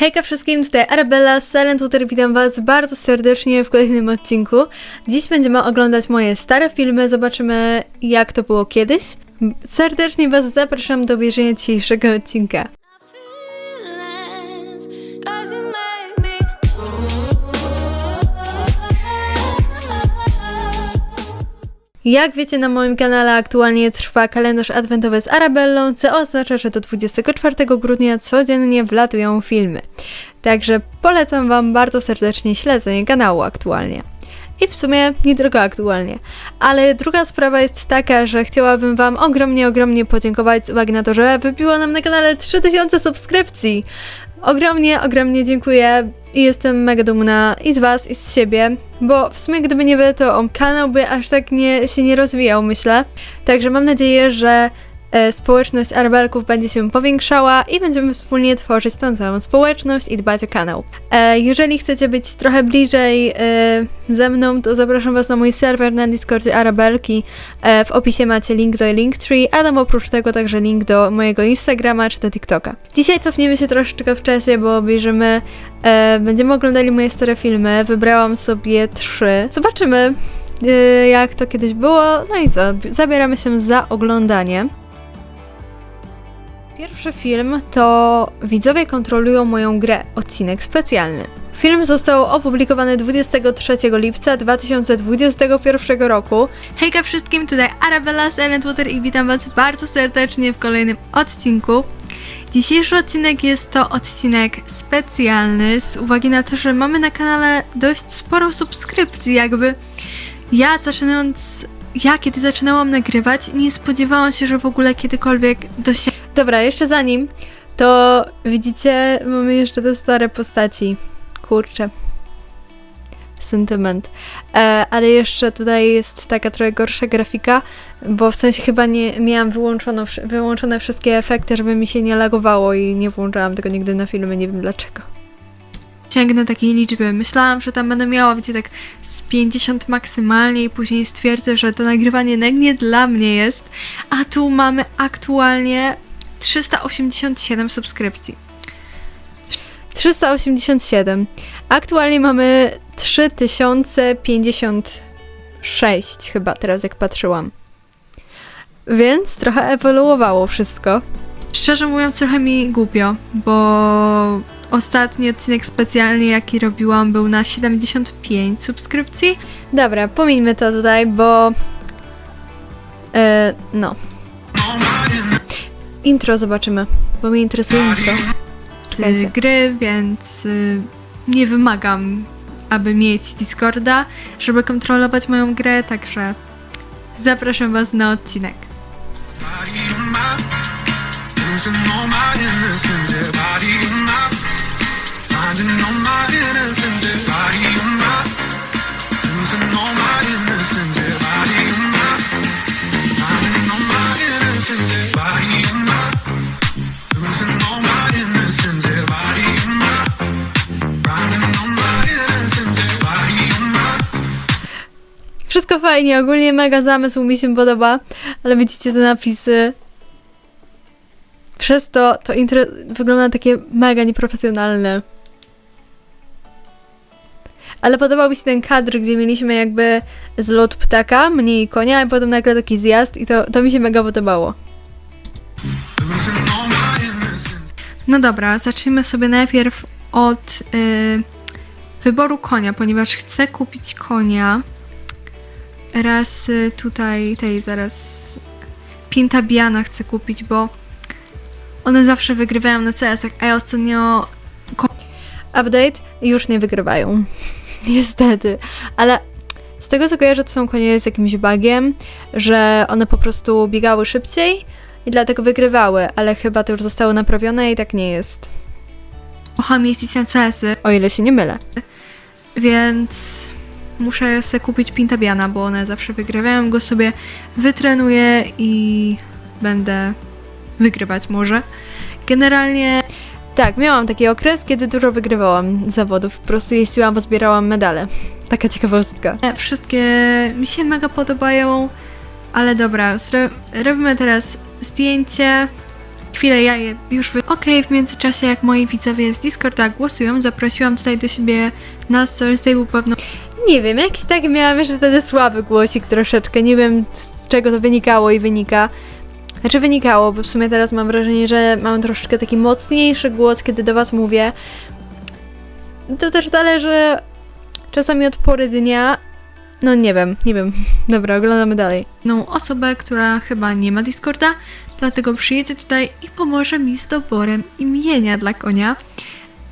Hejka wszystkim, tutaj Arabella z Silent witam was bardzo serdecznie w kolejnym odcinku. Dziś będziemy oglądać moje stare filmy, zobaczymy jak to było kiedyś. Serdecznie was zapraszam do obejrzenia dzisiejszego odcinka. Jak wiecie, na moim kanale aktualnie trwa kalendarz adwentowy z Arabellą, co oznacza, że do 24 grudnia codziennie wlatują filmy. Także polecam Wam bardzo serdecznie śledzenie kanału aktualnie. I w sumie nie tylko aktualnie. Ale druga sprawa jest taka, że chciałabym Wam ogromnie, ogromnie podziękować z uwagi na to, że wybiło nam na kanale 3000 subskrypcji. Ogromnie, ogromnie dziękuję i jestem mega dumna i z Was, i z siebie, bo w sumie gdyby nie Wy, to kanał by aż tak nie, się nie rozwijał, myślę. Także mam nadzieję, że społeczność Arabelków będzie się powiększała i będziemy wspólnie tworzyć tą całą społeczność i dbać o kanał. E, jeżeli chcecie być trochę bliżej e, ze mną, to zapraszam Was na mój serwer na Discordzie Arabelki. E, w opisie macie link do Linktree, a tam oprócz tego także link do mojego Instagrama czy do TikToka. Dzisiaj cofniemy się troszeczkę w czasie, bo obejrzymy, e, będziemy oglądali moje stare filmy. Wybrałam sobie trzy. Zobaczymy, e, jak to kiedyś było. No i co, zabieramy się za oglądanie. Pierwszy film to Widzowie kontrolują moją grę, odcinek specjalny. Film został opublikowany 23 lipca 2021 roku. Hejka wszystkim, tutaj Arabella z Silent Water i witam Was bardzo serdecznie w kolejnym odcinku. Dzisiejszy odcinek jest to odcinek specjalny z uwagi na to, że mamy na kanale dość sporo subskrypcji, jakby ja zaczynając, ja kiedy zaczynałam nagrywać, nie spodziewałam się, że w ogóle kiedykolwiek dosięgnę. Dobra, jeszcze zanim, to widzicie, mamy jeszcze te stare postaci. Kurczę. Sentyment. E, ale jeszcze tutaj jest taka trochę gorsza grafika, bo w sensie chyba nie miałam wyłączono, wyłączone wszystkie efekty, żeby mi się nie lagowało i nie włączałam tego nigdy na filmy, nie wiem dlaczego. Sięgnę takiej liczby. Myślałam, że tam będę miała, wiecie, tak z 50 maksymalnie i później stwierdzę, że to nagrywanie jednak nie dla mnie jest, a tu mamy aktualnie 387 subskrypcji. 387. Aktualnie mamy 3056 chyba teraz jak patrzyłam. Więc trochę ewoluowało wszystko. Szczerze mówiąc trochę mi głupio, bo ostatni odcinek specjalny jaki robiłam był na 75 subskrypcji. Dobra, pomińmy to tutaj, bo e, no. Intro zobaczymy, bo mnie interesuje intro. Y, gry, więc y, nie wymagam, aby mieć Discorda, żeby kontrolować moją grę, także zapraszam Was na odcinek. losing all my innocence, yeah, body Wszystko fajnie, ogólnie mega zamysł mi się podoba, ale widzicie te napisy. Przez to to intro wygląda takie mega nieprofesjonalne. Ale podobał mi się ten kadr, gdzie mieliśmy jakby zlot ptaka, mnie i konia, a potem nagle taki zjazd i to, to mi się mega podobało. No dobra, zacznijmy sobie najpierw od y, wyboru konia, ponieważ chcę kupić konia. Raz y, tutaj, tej zaraz Pintabiana chcę kupić, bo one zawsze wygrywają na CS-ach, a ja ostatnio update już nie wygrywają. Niestety, ale z tego co kojarzę, to są konie z jakimś bugiem, że one po prostu biegały szybciej i dlatego wygrywały, ale chyba to już zostało naprawione i tak nie jest. Kocham jeździć na CS-y, o ile się nie mylę. Więc muszę sobie kupić Pintabiana, bo one zawsze wygrywają. Go sobie wytrenuję i będę wygrywać może. Generalnie tak, miałam taki okres, kiedy dużo wygrywałam zawodów. Po prostu jeździłam, bo zbierałam medale. Taka ciekawostka. Wszystkie mi się mega podobają, ale dobra, robimy teraz zdjęcie chwilę ja je już wy... Okej, w międzyczasie jak moi widzowie z Discorda głosują, zaprosiłam tutaj do siebie na Thursday, był pewno... Nie wiem, jakiś tak miałam jeszcze wtedy słaby głosik troszeczkę, nie wiem z czego to wynikało i wynika. Znaczy wynikało, bo w sumie teraz mam wrażenie, że mam troszeczkę taki mocniejszy głos, kiedy do was mówię. To też zależy czasami od pory dnia. No nie wiem, nie wiem. Dobra, oglądamy dalej. No, osobę, która chyba nie ma Discorda, dlatego przyjedzie tutaj i pomoże mi z doborem imienia dla konia.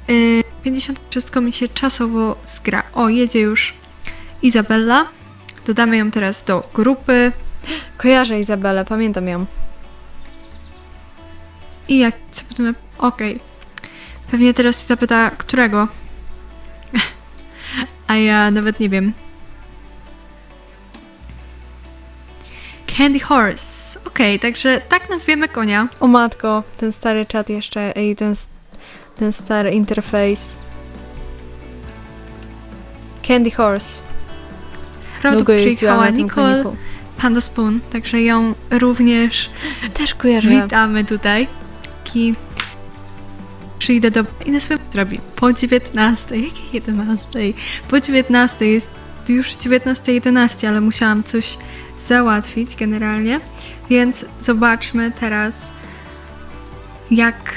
Yy, 50 wszystko mi się czasowo zgra. O, jedzie już Izabella. Dodamy ją teraz do grupy. Kojarzę Izabelę, pamiętam ją. I jak co potem. Okej. Pewnie teraz zapyta, którego. A ja nawet nie wiem. Candy Horse. Okej, także tak nazwiemy konia. O matko, ten stary czat jeszcze i ten, ten stary interfejs. Candy Horse. Długo jeździłam na tym Nicole koniku. Panda Spoon, także ją również Też kojarzę. witamy tutaj. I przyjdę do... i na swoim zrobi po 19. Jakie 11? Po 19 jest już 19.11, ale musiałam coś załatwić generalnie, więc zobaczmy teraz jak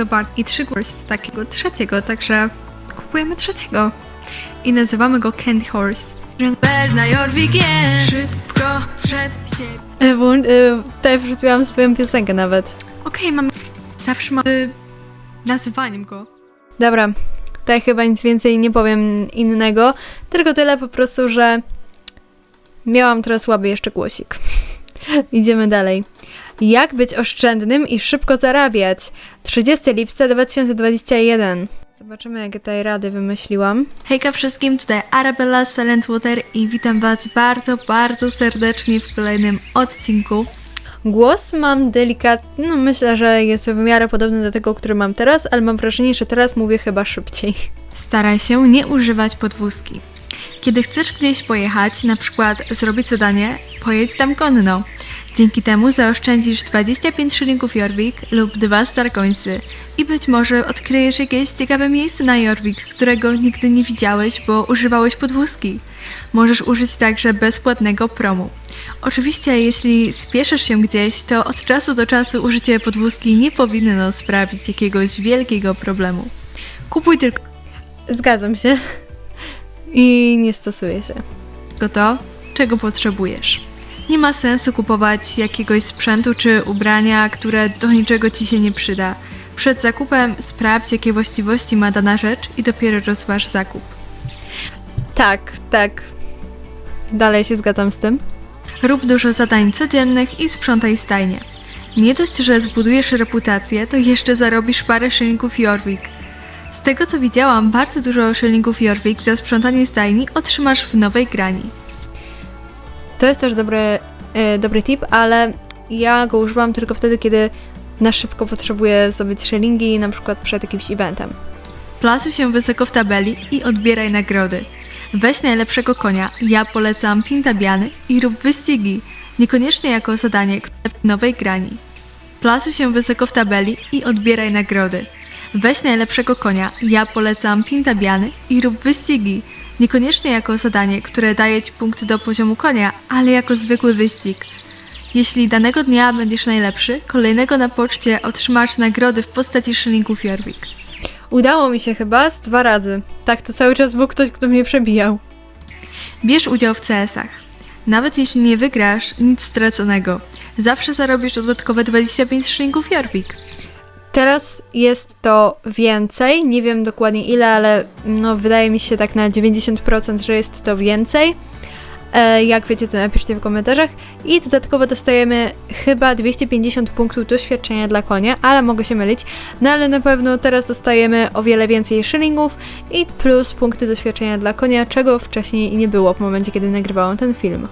zobacz i trzy kurs takiego trzeciego, także kupujemy trzeciego i nazywamy go Candy Horse. Szybko przed siebie E, włą- e, Tutaj wrzuciłam swoją piosenkę nawet. Okej, mam. Zawsze mam. Y, nazywaniem go. Dobra, tutaj chyba nic więcej nie powiem innego. Tylko tyle po prostu, że. Miałam trochę słaby jeszcze głosik. Idziemy dalej. Jak być oszczędnym i szybko zarabiać? 30 lipca 2021. Zobaczymy, jakie tutaj rady wymyśliłam. Hejka wszystkim, tutaj Arabella Silent Water i witam Was bardzo, bardzo serdecznie w kolejnym odcinku. Głos mam delikatny, no myślę, że jest w miarę podobny do tego, który mam teraz, ale mam wrażenie, że teraz mówię chyba szybciej. Staraj się nie używać podwózki. Kiedy chcesz gdzieś pojechać, na przykład zrobić zadanie, pojedź tam konno. Dzięki temu zaoszczędzisz 25 szylingów Jorvik lub dwa Starcoinsy i być może odkryjesz jakieś ciekawe miejsce na Jorvik, którego nigdy nie widziałeś, bo używałeś podwózki. Możesz użyć także bezpłatnego promu. Oczywiście, jeśli spieszysz się gdzieś, to od czasu do czasu użycie podwózki nie powinno sprawić jakiegoś wielkiego problemu. Kupuj tylko. Zgadzam się. I nie stosuję się. Tylko to, czego potrzebujesz. Nie ma sensu kupować jakiegoś sprzętu czy ubrania, które do niczego ci się nie przyda. Przed zakupem sprawdź, jakie właściwości ma dana rzecz i dopiero rozważ zakup. Tak, tak. Dalej się zgadzam z tym. Rób dużo zadań codziennych i sprzątaj stajnie. Nie dość, że zbudujesz reputację, to jeszcze zarobisz parę szylingów Jorvik. Z tego co widziałam, bardzo dużo szylingów Jorvik za sprzątanie stajni otrzymasz w nowej grani. To jest też dobry, e, dobry tip, ale ja go używam tylko wtedy, kiedy na szybko potrzebuję zdobyć szylingi, na przykład przed jakimś eventem. Plasuj się wysoko w tabeli i odbieraj nagrody. Weź najlepszego konia, ja polecam pintabiany i rób wyścigi, niekoniecznie jako zadanie w nowej grani. Plasuj się wysoko w tabeli i odbieraj nagrody. Weź najlepszego konia, ja polecam pintabiany i rób wyścigi, niekoniecznie jako zadanie, które daje Ci punkt do poziomu konia, ale jako zwykły wyścig. Jeśli danego dnia będziesz najlepszy, kolejnego na poczcie otrzymasz nagrody w postaci szylingów Jorvik. Udało mi się chyba z dwa razy. Tak, to cały czas był ktoś, kto mnie przebijał. Bierz udział w CS-ach. Nawet jeśli nie wygrasz, nic straconego. Zawsze zarobisz dodatkowe 25 szylingów Jorvik. Teraz jest to więcej, nie wiem dokładnie ile, ale no wydaje mi się tak na 90%, że jest to więcej. E, jak wiecie, to napiszcie w komentarzach. I dodatkowo dostajemy chyba 250 punktów doświadczenia dla konia, ale mogę się mylić. No ale na pewno teraz dostajemy o wiele więcej szylingów i plus punkty doświadczenia dla konia, czego wcześniej nie było w momencie, kiedy nagrywałam ten film.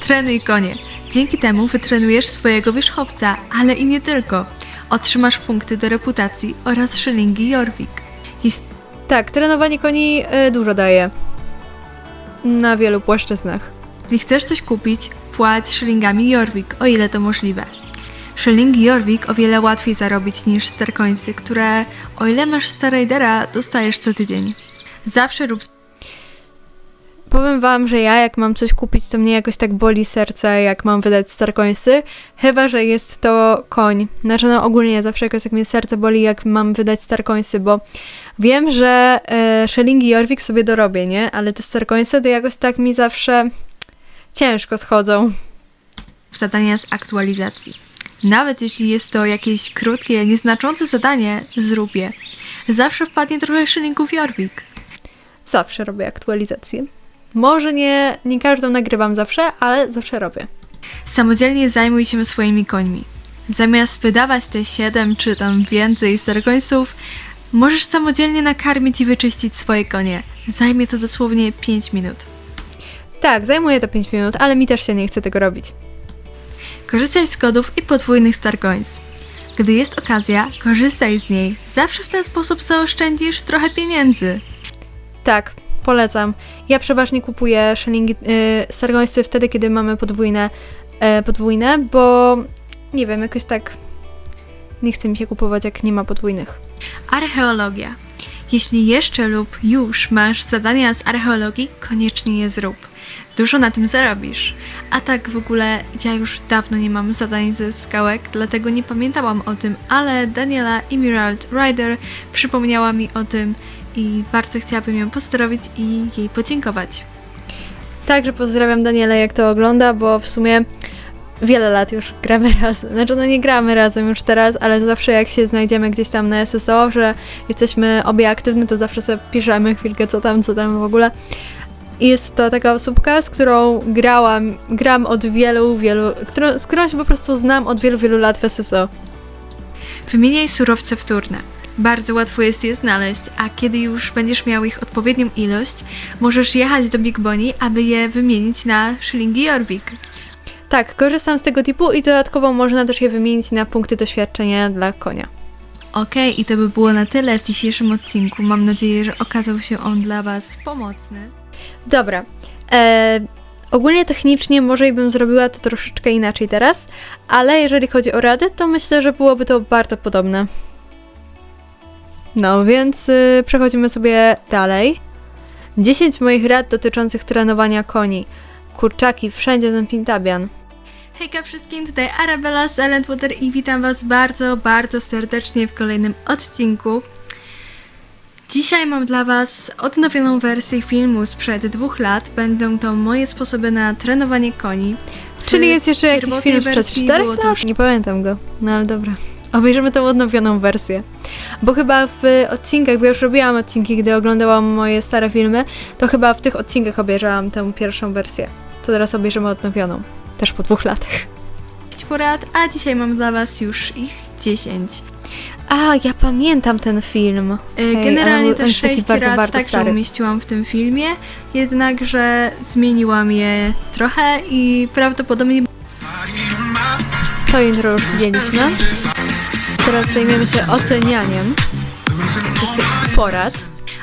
Trenuj konie. Dzięki temu wytrenujesz swojego wierzchowca, ale i nie tylko. Otrzymasz punkty do reputacji oraz szylingi Jorvik. Jeśli... Tak, trenowanie koni y, dużo daje. Na wielu płaszczyznach. Jeśli chcesz coś kupić, płać szylingami Jorvik, o ile to możliwe. Shellingi Jorvik o wiele łatwiej zarobić niż Starkońsy, które o ile masz Starridera, dostajesz co tydzień. Zawsze rób Powiem wam, że ja jak mam coś kupić, to mnie jakoś tak boli serce, jak mam wydać Starcoinsy, chyba, że jest to koń. Znaczy no ogólnie zawsze jakoś tak mnie serce boli, jak mam wydać Starcoinsy, bo wiem, że e, Shellingi Jorvik sobie dorobię, nie? Ale te Starcoinsy to jakoś tak mi zawsze ciężko schodzą. Zadania z aktualizacji. Nawet jeśli jest to jakieś krótkie, nieznaczące zadanie, zrób je. Zawsze wpadnie trochę Shellingów Jorvik. Zawsze robię aktualizacje. Może nie, nie każdą nagrywam zawsze, ale zawsze robię. Samodzielnie zajmuj się swoimi końmi. Zamiast wydawać te 7 czy tam więcej starkońców, możesz samodzielnie nakarmić i wyczyścić swoje konie. Zajmie to dosłownie 5 minut. Tak, zajmuje to 5 minut, ale mi też się nie chce tego robić. Korzystaj z kodów i podwójnych Starcoins. Gdy jest okazja, korzystaj z niej. Zawsze w ten sposób zaoszczędzisz trochę pieniędzy. Tak, polecam. Ja przeważnie kupuję shellingi, yy, wtedy, kiedy mamy podwójne, e, podwójne, bo nie wiem, jakoś tak nie chce mi się kupować, jak nie ma podwójnych. Archeologia. Jeśli jeszcze lub już masz zadania z archeologii, koniecznie je zrób. Dużo na tym zarobisz. A tak w ogóle ja już dawno nie mam zadań ze skałek, dlatego nie pamiętałam o tym, ale Daniela Emerald Rider przypomniała mi o tym i bardzo chciałabym ją pozdrowić i jej podziękować. Także pozdrawiam Daniela, jak to ogląda, bo w sumie wiele lat już gramy razem. Znaczy, no nie gramy razem już teraz, ale zawsze jak się znajdziemy gdzieś tam na SSO, że jesteśmy obie aktywne, to zawsze sobie piszemy chwilkę, co tam, co tam w ogóle. I Jest to taka osóbka, z którą grałam, gram od wielu, wielu, którą, z którą się po prostu znam od wielu, wielu lat w SSO. Wymieniaj surowce wtórne. Bardzo łatwo jest je znaleźć, a kiedy już będziesz miał ich odpowiednią ilość, możesz jechać do Big Bonnie, aby je wymienić na szylingi Jorvik. Tak, korzystam z tego typu i dodatkowo można też je wymienić na punkty doświadczenia dla konia. Okej, i to by było na tyle w dzisiejszym odcinku. Mam nadzieję, że okazał się on dla Was pomocny. Dobra. E, ogólnie technicznie może i bym zrobiła to troszeczkę inaczej teraz, ale jeżeli chodzi o rady, to myślę, że byłoby to bardzo podobne. No więc y, przechodzimy sobie dalej. 10 moich rad dotyczących trenowania koni. Kurczaki, wszędzie ten pintabian. Hejka wszystkim, tutaj Arabella z Silent Water i witam Was bardzo, bardzo serdecznie w kolejnym odcinku. Dzisiaj mam dla Was odnowioną wersję filmu sprzed dwóch lat. Będą to moje sposoby na trenowanie koni. Czyli jest jeszcze jakiś film sprzed wersji 4 było to lat? Nie pamiętam go, no ale dobra. Obejrzymy tą odnowioną wersję. Bo chyba w odcinkach, bo ja już robiłam odcinki, gdy oglądałam moje stare filmy, to chyba w tych odcinkach obejrzałam tę pierwszą wersję. To teraz obejrzymy odnowioną. Też po dwóch latach. 6 porad, a dzisiaj mam dla Was już ich 10. A, ja pamiętam ten film. Hej, E, Generalnie ale te on jest taki 6 bardzo, rad bardzo także stary. umieściłam w tym filmie, jednakże zmieniłam je trochę i prawdopodobnie To intro już widzieliśmy. Teraz zajmiemy się ocenianiem porad.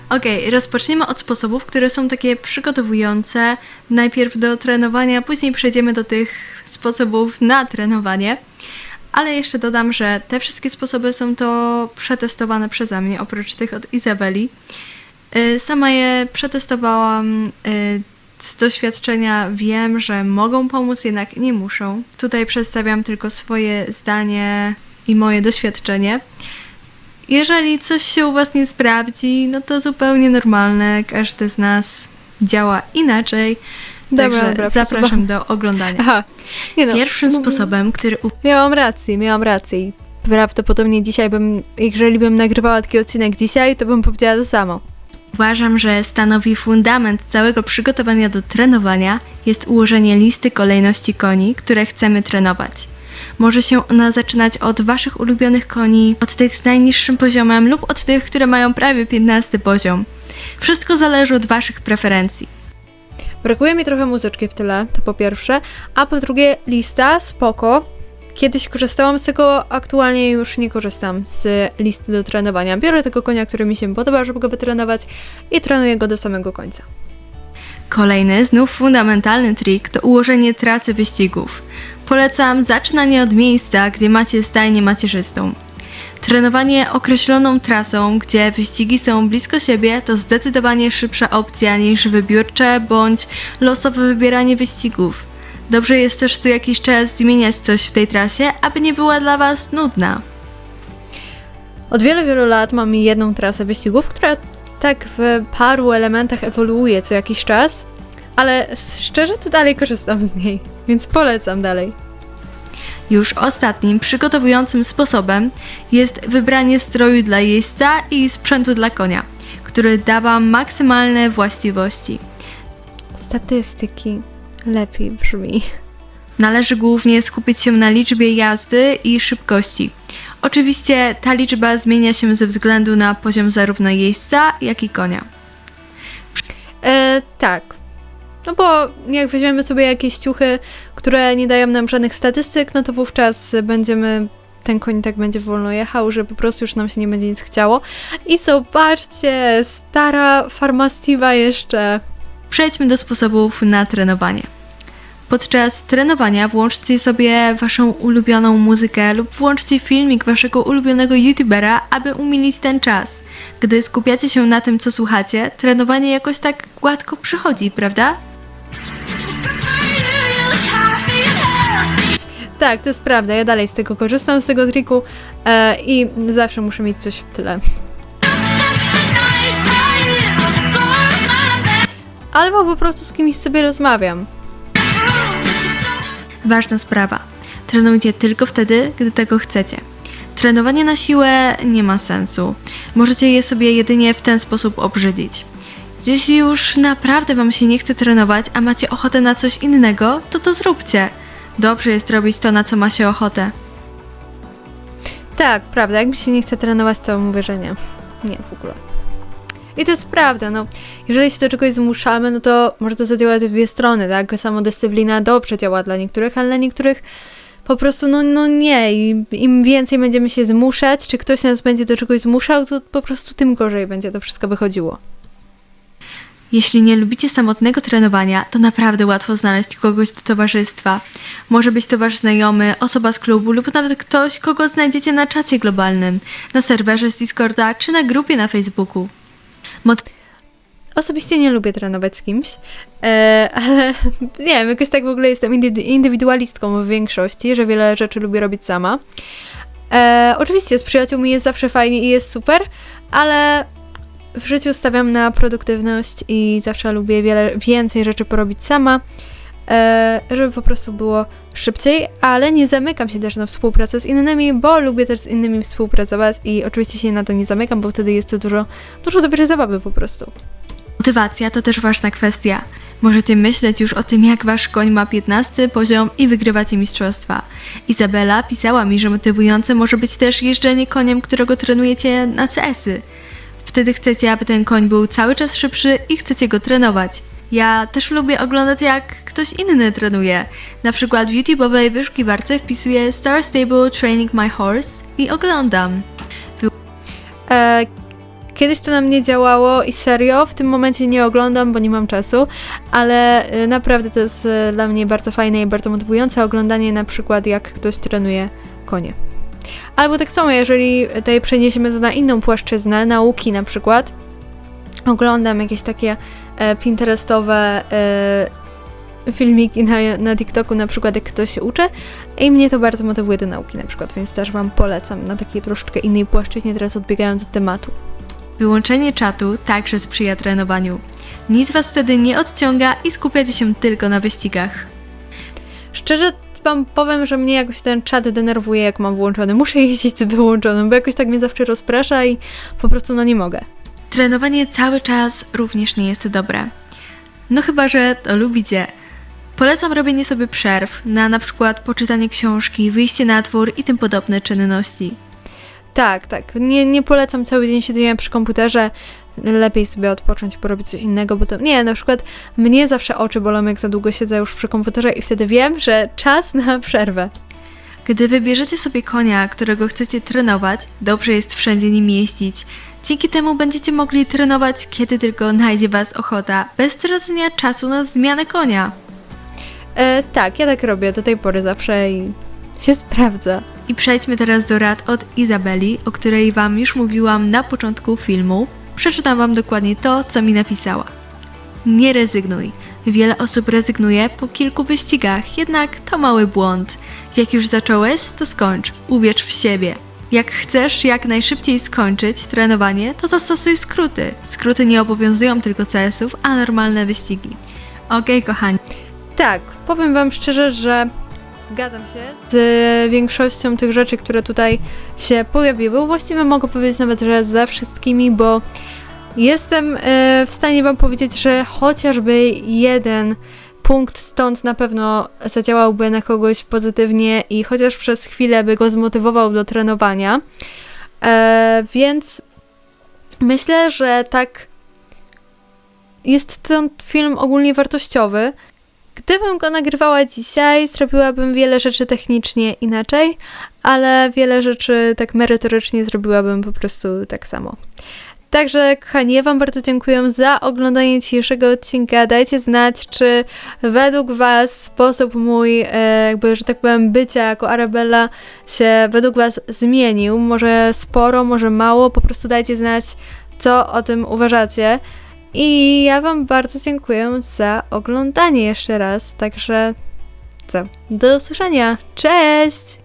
Okej, rozpoczniemy od sposobów, które są takie przygotowujące. Najpierw do trenowania, później przejdziemy do tych sposobów na trenowanie. Ale jeszcze dodam, że te wszystkie sposoby są to przetestowane przeze mnie, oprócz tych od Izabeli. Y, Sama je przetestowałam. y, Z doświadczenia wiem, że mogą pomóc, jednak nie muszą. Tutaj przedstawiam tylko swoje zdanie i moje doświadczenie. Jeżeli coś się u Was nie sprawdzi, no to zupełnie normalne. Każdy z nas działa inaczej. Dobra, Także zapraszam do oglądania. Aha. Nie no, Pierwszym mów- sposobem, który Miałam rację, miałam rację. Prawdopodobnie dzisiaj bym, jeżeli bym nagrywała taki odcinek dzisiaj, to bym powiedziała to samo. uważam, że stanowi fundament całego przygotowania do trenowania, jest ułożenie listy kolejności koni, które chcemy trenować. Może się ona zaczynać od Waszych ulubionych koni, od tych z najniższym poziomem lub od tych, które mają prawie 15 poziom. Wszystko zależy od Waszych preferencji. Brakuje mi trochę muzyczki w tyle, to po pierwsze. A po drugie, lista, spoko. Kiedyś korzystałam z tego, aktualnie już nie korzystam z listy do trenowania. Biorę tego konia, który mi się podoba, żeby go wytrenować i trenuję go do samego końca. Kolejny, znów fundamentalny trik to ułożenie trasy wyścigów. Polecam zaczynanie od miejsca, gdzie macie stajnię macierzystą. Trenowanie określoną trasą, gdzie wyścigi są blisko siebie, to zdecydowanie szybsza opcja niż wybiórcze bądź losowe wybieranie wyścigów. Dobrze jest też co jakiś czas zmieniać coś w tej trasie, aby nie była dla Was nudna. Od wielu, wielu lat mam jedną trasę wyścigów, która tak w paru elementach ewoluuje co jakiś czas, ale szczerze to dalej korzystam z niej, więc polecam dalej. Już ostatnim przygotowującym sposobem jest wybranie stroju dla jeźdźca i sprzętu dla konia, który da Wam maksymalne właściwości. Statystyki lepiej brzmi. Należy głównie skupić się na liczbie jazdy i szybkości. Oczywiście ta liczba zmienia się ze względu na poziom zarówno jeźdźca, jak i konia. E, tak. No bo jak weźmiemy sobie jakieś ciuchy, które nie dają nam żadnych statystyk, no to wówczas będziemy, ten koń tak będzie wolno jechał, że po prostu już nam się nie będzie nic chciało. I zobaczcie, stara farmastiva jeszcze. Przejdźmy do sposobów na trenowanie. Podczas trenowania włączcie sobie waszą ulubioną muzykę lub włączcie filmik waszego ulubionego youtubera, aby umilić ten czas. Gdy skupiacie się na tym, co słuchacie, trenowanie jakoś tak gładko przychodzi, prawda? Tak, to jest prawda, ja dalej z tego korzystam, z tego triku e, i zawsze muszę mieć coś w tyle. Albo po prostu z kimś sobie rozmawiam. Ważna sprawa. Trenujcie tylko wtedy, gdy tego chcecie. Trenowanie na siłę nie ma sensu. Możecie je sobie jedynie w ten sposób obrzydzić. Jeśli już naprawdę Wam się nie chce trenować, a macie ochotę na coś innego, to to zróbcie. Dobrze jest robić to, na co ma się ochotę. Tak, prawda, jak mi się nie chce trenować, to mówię, że nie. Nie, w ogóle. I to jest prawda, no. Jeżeli się do czegoś zmuszamy, no to może to zadziałać w dwie strony, tak? Samodyscyplina dobrze działa dla niektórych, ale dla niektórych po prostu, no, no nie. I im więcej będziemy się zmuszać, czy ktoś nas będzie do czegoś zmuszał, to po prostu tym gorzej będzie to wszystko wychodziło. Jeśli nie lubicie samotnego trenowania, to naprawdę łatwo znaleźć kogoś do towarzystwa. Może być to wasz znajomy, osoba z klubu lub nawet ktoś, kogo znajdziecie na czacie globalnym, na serwerze z Discorda czy na grupie na Facebooku. Mot- Osobiście nie lubię trenować z kimś, e, ale nie wiem, jakoś tak w ogóle jestem indy- indywidualistką w większości, że wiele rzeczy lubię robić sama. E, oczywiście z przyjaciółmi jest zawsze fajnie i jest super, ale w życiu stawiam na produktywność i zawsze lubię wiele więcej rzeczy porobić sama, e, żeby po prostu było szybciej, ale nie zamykam się też na współpracę z innymi, bo lubię też z innymi współpracować i oczywiście się na to nie zamykam, bo wtedy jest to dużo, dużo dobrej zabawy po prostu. Motywacja to też ważna kwestia. Możecie myśleć już o tym, jak wasz koń ma 15 poziom i wygrywacie mistrzostwa. Izabela pisała mi, że motywujące może być też jeżdżenie koniem, którego trenujecie na CS-y. Wtedy chcecie, aby ten koń był cały czas szybszy i chcecie go trenować. Ja też lubię oglądać, jak ktoś inny trenuje. Na przykład w YouTube'owej wyszukiwarce wpisuję Star Stable Training My Horse i oglądam. E, kiedyś to na mnie działało i serio, w tym momencie nie oglądam, bo nie mam czasu, ale e, naprawdę to jest e, dla mnie bardzo fajne i bardzo motywujące oglądanie na przykład jak ktoś trenuje konie. Albo tak samo, jeżeli tutaj przeniesiemy to na inną płaszczyznę, nauki na przykład, oglądam jakieś takie e, pinterestowe e, filmiki na, na TikToku, na przykład jak ktoś się uczy i mnie to bardzo motywuje do nauki na przykład, więc też Wam polecam na takiej troszeczkę innej płaszczyźnie, teraz odbiegając od tematu. Wyłączenie czatu także sprzyja trenowaniu. Nic was wtedy nie odciąga i skupiacie się tylko na wyścigach. Szczerze Wam powiem, że mnie jakoś ten czat denerwuje, jak mam włączony. Muszę jeździć z wyłączonym, bo jakoś tak mnie zawsze rozprasza i po prostu no nie mogę. Trenowanie cały czas również nie jest dobre. No chyba, że to lubicie. Polecam robienie sobie przerw na na przykład poczytanie książki, wyjście na dwór i tym podobne czynności. Tak, tak. Nie, nie polecam cały dzień siedzenia przy komputerze. Lepiej sobie odpocząć i porobić coś innego, bo to nie, na przykład mnie zawsze oczy bolą, jak za długo siedzę już przy komputerze i wtedy wiem, że czas na przerwę. Gdy wybierzecie sobie konia, którego chcecie trenować, dobrze jest wszędzie nim jeździć. Dzięki temu będziecie mogli trenować, kiedy tylko najdzie Was ochota, bez tracenia czasu na zmianę konia. E, tak, ja tak robię do tej pory zawsze i się sprawdza. I przejdźmy teraz do rad od Izabeli, o której Wam już mówiłam na początku filmu. Przeczytam Wam dokładnie to, co mi napisała. Nie rezygnuj. Wiele osób rezygnuje po kilku wyścigach, jednak to mały błąd. Jak już zacząłeś, to skończ. Uwierz w siebie. Jak chcesz jak najszybciej skończyć trenowanie, to zastosuj skróty. Skróty nie obowiązują tylko CS-ów, a normalne wyścigi. Okej, kochani. Tak, powiem Wam szczerze, że zgadzam się z większością tych rzeczy, które tutaj się pojawiły. Właściwie mogę powiedzieć nawet, że ze wszystkimi, bo jestem e, w stanie Wam powiedzieć, że chociażby jeden punkt stąd na pewno zadziałałby na kogoś pozytywnie i chociaż przez chwilę by go zmotywował do trenowania. E, więc myślę, że tak jest ten film ogólnie wartościowy. Gdybym go nagrywała dzisiaj, zrobiłabym wiele rzeczy technicznie inaczej, ale wiele rzeczy tak merytorycznie zrobiłabym po prostu tak samo. Także, kochani, ja Wam bardzo dziękuję za oglądanie dzisiejszego odcinka. Dajcie znać, czy według Was sposób mój, e, jakby, że tak powiem, bycia jako Arabella się według Was zmienił. Może sporo, może mało. Po prostu dajcie znać, co o tym uważacie. I ja Wam bardzo dziękuję za oglądanie jeszcze raz. Także co? Do usłyszenia. Cześć!